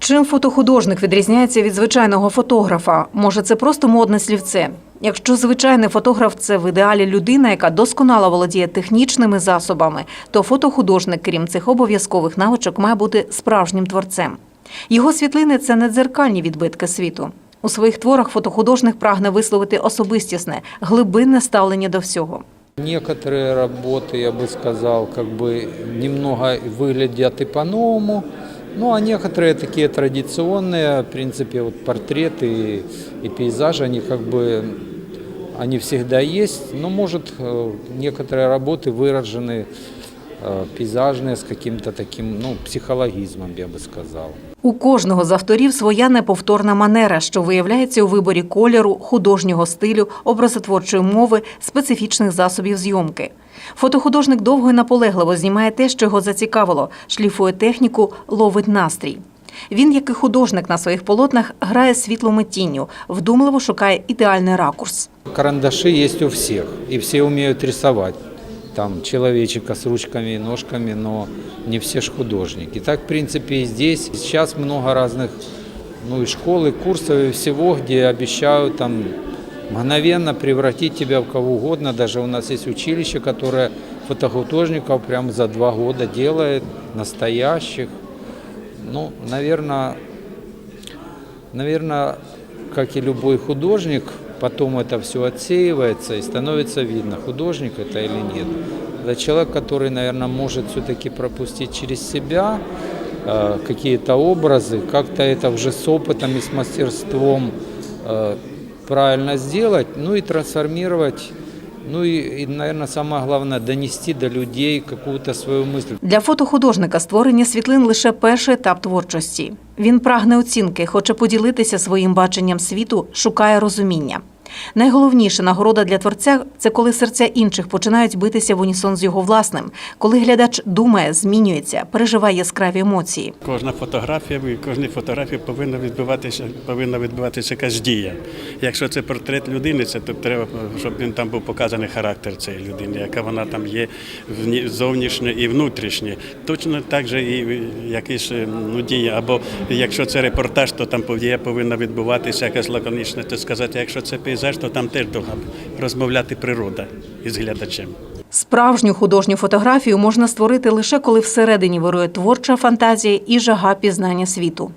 Чим фотохудожник відрізняється від звичайного фотографа? Може, це просто модне слівце? Якщо звичайний фотограф це в ідеалі людина, яка досконало володіє технічними засобами, то фотохудожник, крім цих обов'язкових навичок, має бути справжнім творцем. Його світлини це не дзеркальні відбитки світу. У своїх творах фотохудожник прагне висловити особистісне, глибинне ставлення до всього. Некоторые работы, я бы сказал, как бы немного выглядят и по-новому, ну а некоторые такие традиционные, в принципе, вот портреты и, и пейзажи, они как бы, они всегда есть, но может э, некоторые работы выражены э, пейзажные с каким-то таким, ну, психологизмом, я бы сказал. У кожного з авторів своя неповторна манера, що виявляється у виборі кольору, художнього стилю, образотворчої мови, специфічних засобів зйомки. Фотохудожник довго і наполегливо знімає те, що його зацікавило, шліфує техніку, ловить настрій. Він, як і художник на своїх полотнах, грає світлом і тінню, вдумливо шукає ідеальний ракурс. Карандаши есть у всех, и все умеют рисовать. Там человечика с ручками и ножками, но не все ж художники. Так, в принципе, и здесь. Сейчас много разных, ну и школ, и курсов, и всего, где обещают там мгновенно превратить тебя в кого угодно. Даже у нас есть училище, которое фотохудожников прям за два года делает, настоящих. Ну, наверное, Наверное, как и любой художник, потом это все отсеивается и становится видно, художник это или нет. Это человек, который, наверное, может все-таки пропустить через себя э, какие-то образы, как-то это уже с опытом и с мастерством э, правильно сделать, ну и трансформировать, ну і, і наверное, самое главное, донести до людей какую-то свою мысль. Для фотохудожника створення світлин лише перший етап творчості. Він прагне оцінки, хоче поділитися своїм баченням світу, шукає розуміння. Найголовніша нагорода для творця це коли серця інших починають битися в унісон з його власним, коли глядач думає, змінюється, переживає яскраві емоції. Кожна фотографія, і кожній фотографії повинна відбуватися, повинна відбуватися якась дія. Якщо це портрет людини, це то треба, щоб він там був показаний характер цієї людини, яка вона там є вні- зовнішнє і внутрішнє. Точно так же і якісь ну, дії. Або якщо це репортаж, то там повинна відбуватися якась лаконічна, то сказати, якщо це пейзаж, то там теж довго розмовляти природа із глядачем. Справжню художню фотографію можна створити лише коли всередині вирує творча фантазія і жага пізнання світу.